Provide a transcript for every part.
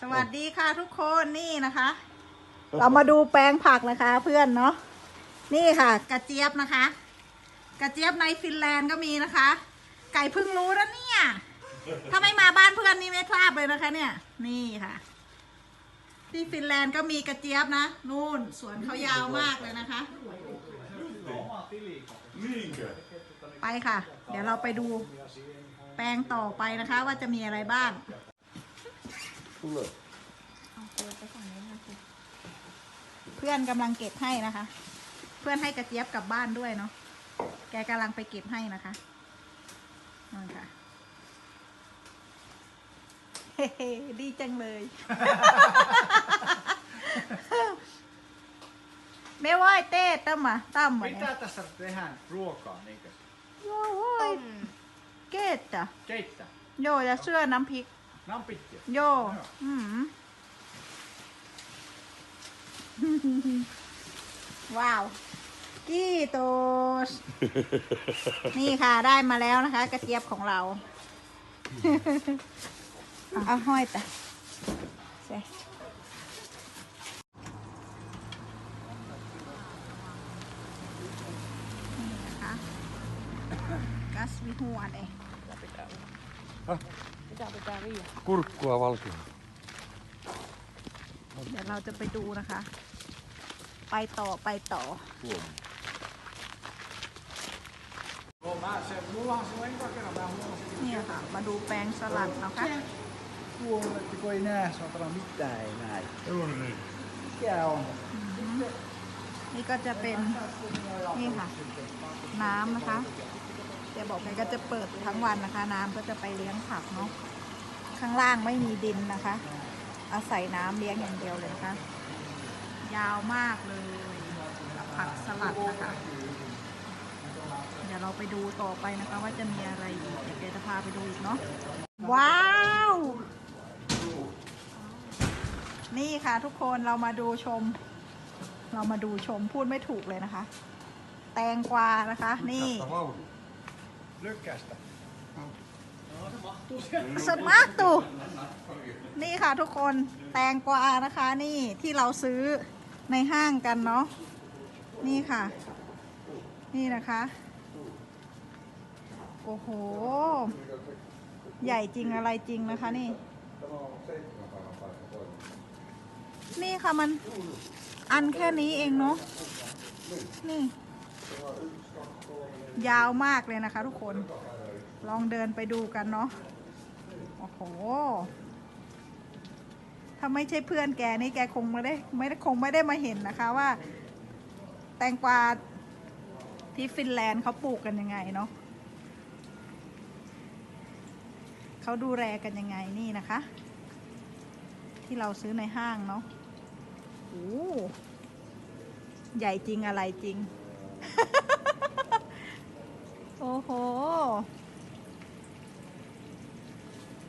สวัสดีค่ะทุกคนนี่นะคะ เรามาดูแปลงผักนะคะ เพื่อนเนาะนี่ค่ะ กระเจี๊ยบนะคะ กระเจี๊ยบในฟินแลนด์ก็มีนะคะ ไก่เพิ่งรู้นะเนี่ยถ้าไม่มาบ้านเพื่อนนี่ไม่ทราบเลยนะคะ เนี่ย นี่ค่ะ ที่ฟินแลนด์ก็มีกระเจี๊ยบนะนู่นสวนเขายาวมากเลยนะคะ Niinkö? ไปค่ะ เดี๋ยวเราไปดู แปลงต่อไปนะคะ ว่าจะมีอะไรบ้าง Tule. เพื่อนกำลังเก็บให้นะคะ เพื่อนให้กระเจี๊ยบกลับบ้านด้วยเนาะแกกำลังไปเก็บให้นะคะนั่นค่ะเฮ้ๆดีจังเลย ไม่ไหวเต้ตั้มมาตั้มมาเนี่ย Mitä tässä tehdään ruokaa, niinkö? โอ้ยเกตจ้ะ Keittää. โยจะเชื่อน้ำพริก Nampittia. โยอืมว้าวกี้โตสนี่ค่ะได้มาแล้วนะคะ กระเจี๊ยบของเรา เอาห้อยแต่เสนี่ นะคะกัสวิหัวเอง Kurkkua valkea. เดี๋ยวเราจะไปดูนะคะ ไปต่อไปต่อ Joo, mä se, mulla on silloin eka kerran vähän huonosti. เนี่ยค่ะ มาดูแปลงสลัดนะคะ Huoletti, kun ei näe, saatana mitään ei näe. Joo niin. Mikä on? นี่ก็จะเป็น นี่ค่ะ น้ำนะคะ จะบอกไงก็จะเปิดทั้งวันนะคะ น้ำก็จะไปเลี้ยงผักเนาะ ข้างล่างไม่มีดินนะคะ อาศัยน้ำเลี้ยงอย่างเดียวเลยนะคะยาวมากเลยผักสลัดนะคะ เดี๋ยวเราไปดูต่อไปนะคะ ว่าจะมีอะไรอีกเดี๋ยวเดี๋ยวจะพาไปดูอีกเนาะว้าว นี่ค่ะทุกคนเรามาดูชม เรามาดูชมพูดไม่ถูกเลยนะคะ แตงกวานะคะ นี่ Tästä vauhdi. Lykkästä. สมากตูนี่ค่ะทุกคนแตงกวานะคะนี่ที่เราซื้อในห้างกันเนาะนี่ค่ะ นี่นะคะ โอ้โห ใหญ่จริงอะไรจริงนะคะนี่ นี่ค่ะมันอันแค่นี้เองเนาะนี่ ยาวมากเลยนะคะทุกคน ลองเดินไปดูกันเนาะ โอ้โห ถ้าไม่ใช่เพื่อนแกนี่แกคงไม่ได้ไม่ได้คงไม่ได้มาเห็นนะคะว่า แตงกวาที่ฟินแลนด์เขาปลูกกันยังไงเนาะเขาดูแลกันยังไงนี่นะคะ ที่เราซื้อในห้างเนาะโอ้ใหญ่จริงอะไรจริง โอ้โห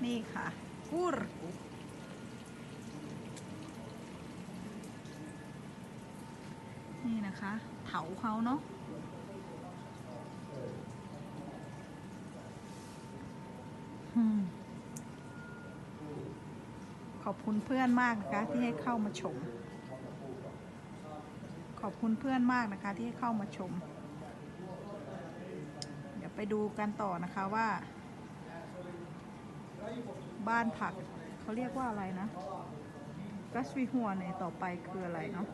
นี่ค่ะกุรนี่นะคะ เถาเขาเนาะอืมขอบคุณเพื่อนมากนะคะ ที่ให้เข้ามาชม ขอบคุณเพื่อนมากนะคะ ที่ให้เข้ามาชม เดี๋ยวไปดูกันต่อนะคะว่า บ้านผักเขาเรียกว่าอะไรนะกัสวิหัวเนี่ยต่อไปคืออะไรเนาะ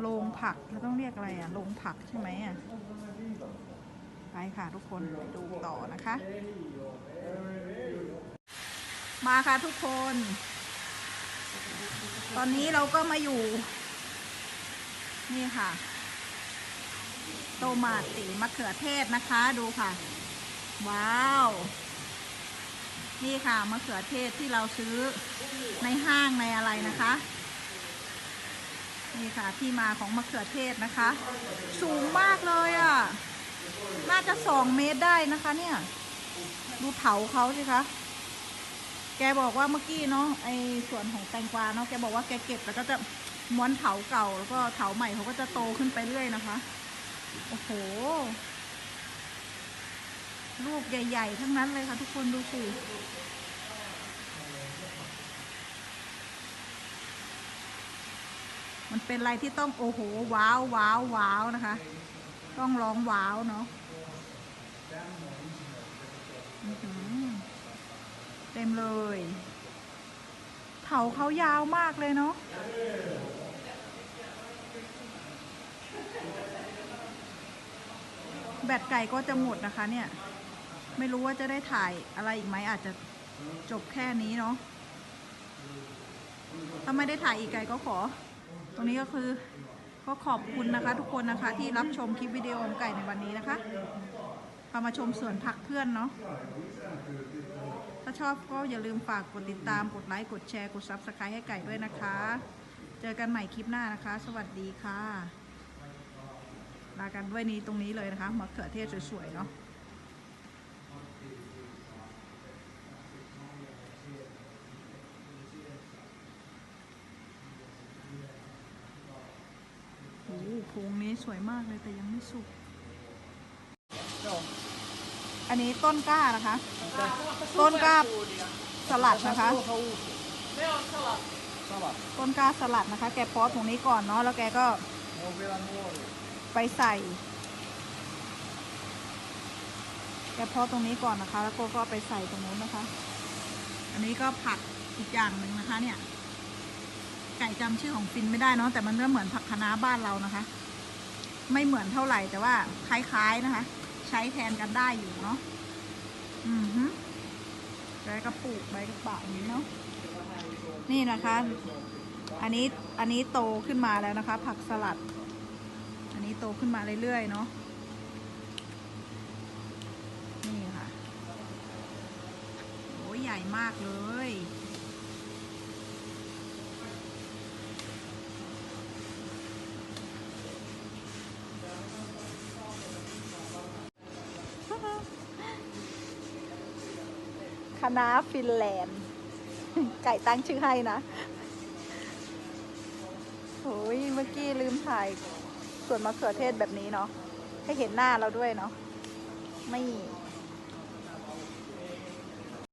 โรงผักเราต้องเรียกอะไรอะโรงผักใช่ไหมอะไปค่ะทุกคนไปดูต่อนะคะ มาค่ะทุกคน ตอนนี้เราก็มาอยู่ นี่ค่ะ โตมาตีมะเขือเทศนะคะดูค่ะ ว้าว นี่ค่ะมะเขือเทศที่เราซื้อในห้างในอะไรนะคะ นี่ค่ะที่มาของมะเขือเทศนะคะ สูงมากเลยอะ่ะ น่าจะสองเมตรได้นะคะ เนี่ย ดูเถาเขาสิคะแกบอกว่าเมื่อกี้เนาะไอส่วนของแตงกวาเนาะแกบอกว่าแกเก็บแล้วก็จะม้วนเถาเก่าแล้วก็เถาใหม่เขาก็จะโตขึ้นไปเรื่อยนะคะ โอ้โห ลูกใหญ่ ๆ ทั้งนั้นเลยค่ะทุกคนดูสิมันเป็นอะไรที่ต้องโอ้โหว้าวว้าวว้าวนะคะ ต้องร้องว้าวเนาะเต็มเลยเถาเขายาวมากเลยเนาะแบตไก่ก็จะหมดนะคะเนี่ย ไม่รู้ว่าจะได้ถ่ายอะไรอีกไหมอาจจะจบแค่นี้เนาะถ้าไม่ได้ถ่ายอีกไก่ก็ขอ ตรงนี้ก็คือก็ขอบคุณนะคะ ทุกคนนะคะที่รับชมคลิปวิดีโอของไก่ในวันนี้นะคะพามาชมสวนผักเพื่อนเนาะถ้าชอบก็อย่าลืมฝากกดติดตามกดไลค์กดแชร์กด Subscribe ให้ไก่ด้วยนะคะ เจอกันใหม่คลิปหน้านะคะ สวัสดีค่ะลากันด้วยนี้ตรงนี้เลยนะคะมะเขือเทศสวยๆเนาะ โอ้โหโพรงนี้สวยมากเลยแต่ยังไม่สุก อันนี้ต้นกล้านะคะ ต้นกล้าสลัดนะคะ ต้นกล้าสลัดนะคะ แกเพอตรงนี้ก่อนเนาะแล้วแกก็ไปใส่ แกเพาะตรงนี้ก่อนนะคะ แล้วก็ก็ไปใส่ตรงนู้นนะคะ อันนี้ก็ผักอีกอย่างหนึ่งนะคะเนี่ย ก่จำชื่อของฟินไม่ได้เนาะแต่มันก็เหมือนผักคะน้าบ้านเรานะคะ ไม่เหมือนเท่าไหร่แต่ว่าคล้ายๆนะคะ ใช้แทนกันได้อยู่เนาะอือฮึใบกระปุกใบกระป๋าอย่างนี้เนาะนี่นะคะ อันนี้อันนี้โตขึ้นมาแล้วนะคะ ผักสลัด อันนี้โตขึ้นมาเรื่อยๆเนาะนี่ค่ะโอ้ยใหญ่มากเลย คณะฟินแลนด์ ไก่ตั้งชื่อให้นะโอ้ยเมื่อกี้ลืมถ่ายส่วนมะเขือเทศแบบนี้เนาะให้เห็นหน้าเราด้วยเนาะไม่